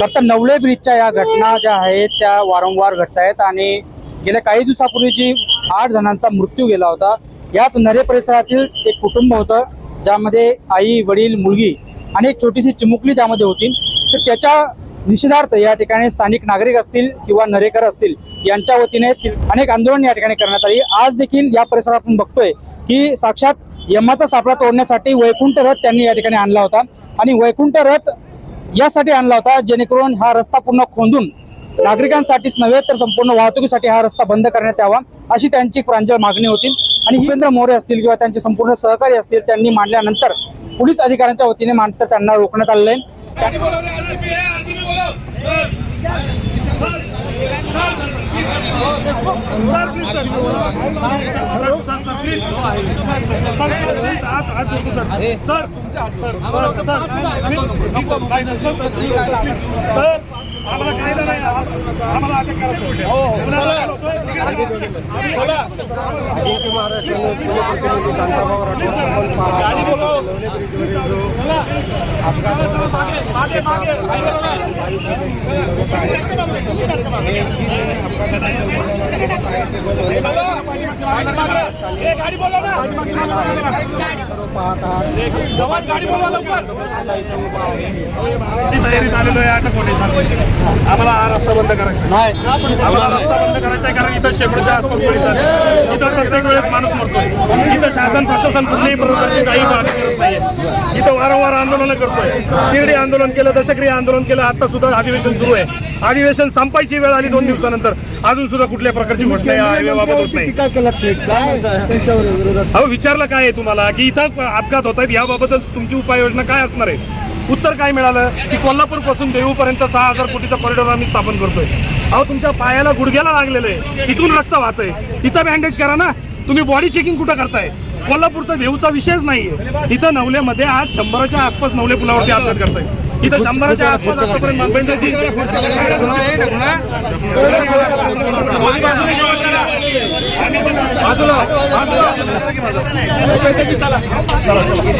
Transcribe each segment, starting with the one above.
खरं तर नवले ब्रिजच्या या घटना ज्या आहेत त्या वारंवार घडत आहेत आणि गेल्या काही दिवसापूर्वी जी आठ जणांचा मृत्यू गेला होता याच नरे परिसरातील एक कुटुंब होतं ज्यामध्ये आई वडील मुलगी आणि एक छोटीशी चिमुकली त्यामध्ये होती. तर त्याच्या निषेधार्थ या ठिकाणी स्थानिक नागरिक असतील किंवा नरेकर असतील यांच्या वतीने अनेक आंदोलन या ठिकाणी करण्यात आली. आज देखील या परिसरात आपण बघतोय की साक्षात यमाचा सापळा तोडण्यासाठी वैकुंठ रथ त्यांनी या ठिकाणी आणला होता. आणि वैकुंठ रथ यासाठी आणला होता जेणेकरून हा रस्ता पूर्ण खोंदून नागरिकांसाठीच नव्हे तर संपूर्ण वाहतुकीसाठी हा रस्ता बंद करण्यात यावा अशी त्यांची प्रांजळ मागणी होती आणि हिरेंद्र मोरे असतील किंवा त्यांचे संपूर्ण सहकारी असतील त्यांनी मांडल्यानंतर पोलीस अधिकाऱ्यांच्या वतीने मांडतर त्यांना रोखण्यात आलेलं आहे सर आम्हाला कायदा नाही आम्हाला अटक गाडी ना गाडी बोलवा लवकर आहे आम्हाला हा रस्ता बंद करायचा आम्हाला रस्ता बंद करायचा आहे. कारण इथं शेकडोच्या आसपास बळी इथं प्रत्येक वेळेस माणूस मरतोय इथं शासन प्रशासन कुठल्याही प्रकारची काही मागणी करत नाहीये इथं वारंवार आंदोलन करतोय. तिरडी आंदोलन केलं दशक्रिय आंदोलन केलं आता सुद्धा अधिवेशन सुरू आहे अधिवेशन संपायची वेळ आली दोन दिवसानंतर. अजून सुद्धा कुठल्या प्रकारची घोषणा या हायवेबाबत होत नाही. अहो विचारलं काय आहे तुम्हाला? की इथं अपघात होत आहेत याबाबत तुमची उपाययोजना काय असणार आहे? उत्तर काय मिळालं? की कोल्हापूरपासून देहूपर्यंत सहा हजार कोटीचा कॉरिडॉर आम्ही स्थापन करतोय. अहो तुमच्या पायाला गुडघ्याला लागलेलं आहे. तिथून रक्त वाहतंय. तिथं बँडेज करा ना. तुम्ही बॉडी चेकिंग कुठं करताय? कोल्हापूर तर देहूचा विषयच नाहीये. इथं नवलेमध्ये आज शंभराच्या आसपास नवले पुलावरती अपघात करताय इथं शंभराच्या आसपास आतापर्यंत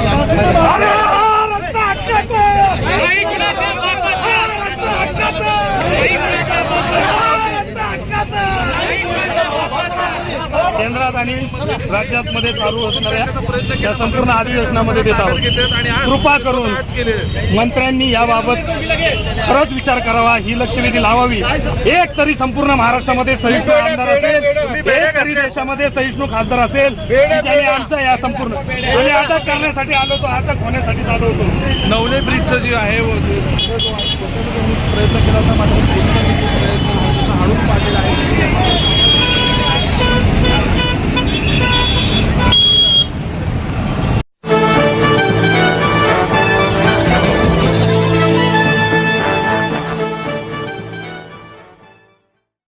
हा रस्ता हक्काचा आहे. हा रस्ता हक्काचा आहे. हा रस्ता हक्काचा आहे. केंद्रात आणि राज्यात मध्ये चालू असणाऱ्या या संपूर्ण अधिवेशनामध्ये देत आहोत. कृपा करून मंत्र्यांनी याबाबत खरंच विचार करावा ही लक्षवेधी लावावी. एक तरी संपूर्ण महाराष्ट्रामध्ये सहिष्णू आमदार असेल एक तरी देशामध्ये सहिष्णू खासदार असेल ज्याने आमचं या संपूर्ण आणि अटक करण्यासाठी आलो होतो अटक होण्यासाठी आलो होतो. नवले ब्रिजचं जे आहे प्रयत्न केला होता मात्र प्रयत्न हाणून पाडला